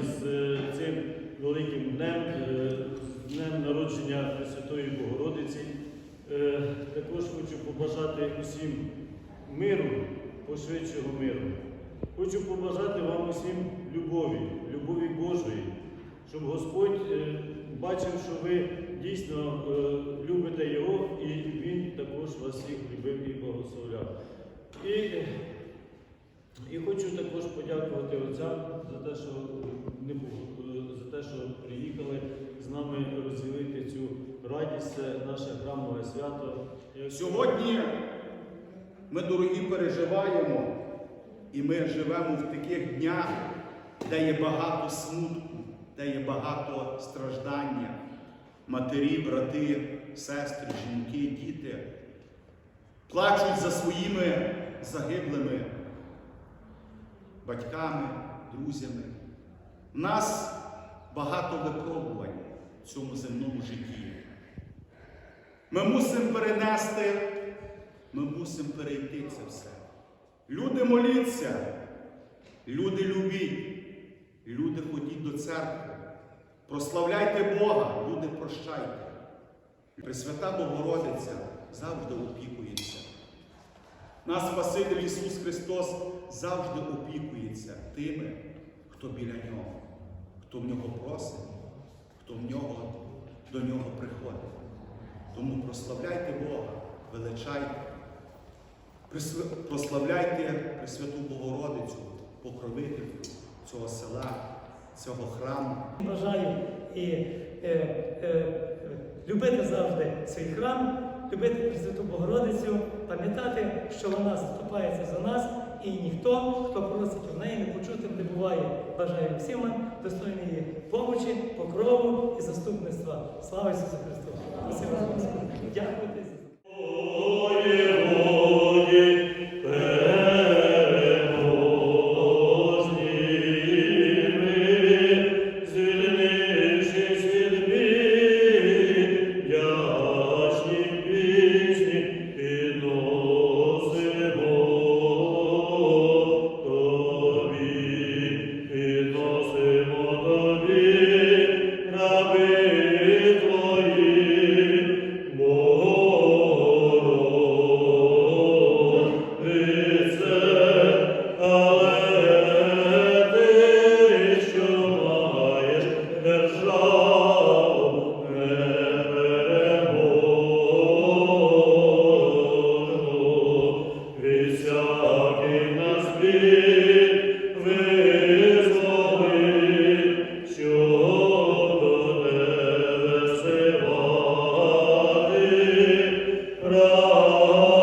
із е, цим великим днем, е, днем народження Святої Богородиці. Е, Також хочу побажати усім миру, пошвидшого миру. Хочу побажати вам усім любові, любові Божої, щоб Господь бачив, що ви дійсно е, любите Його, і Він також вас всіх любив і благословляв. І, і хочу також подякувати отцям за те, що не за те, що приїхали з нами розділити цю радість, це наше храмове свято. Сьогодні ми, дорогі, переживаємо, і ми живемо в таких днях, де є багато смутку, де є багато страждання. Матері, брати, сестри, жінки, діти плачуть за своїми загиблими батьками, друзями. У нас багато випробувань в цьому земному житті. Ми мусимо перенести, ми мусимо перейти це все. Люди моліться, люди любіть, люди ходіть до церкви, прославляйте Бога, люди прощайте. Пресвята Богородиця завжди опікується. Наш Спаситель Ісус Христос завжди опікується тими, хто біля Нього, хто в нього просить, хто в нього, до нього приходить. Тому прославляйте Бога, величайте, прославляйте Пресвяту Богородицю, покровительку цього села, цього храму. Бажаю і е, е, любити завжди свій храм, любити Пресвяту Богородицю, пам'ятати, що вона заступається за нас, і ніхто, хто просить у неї, не почутим не буває. Бажаю всім достойної помочі, покрову і заступництва. Слава Ісусу Христу! Дякую. Oh.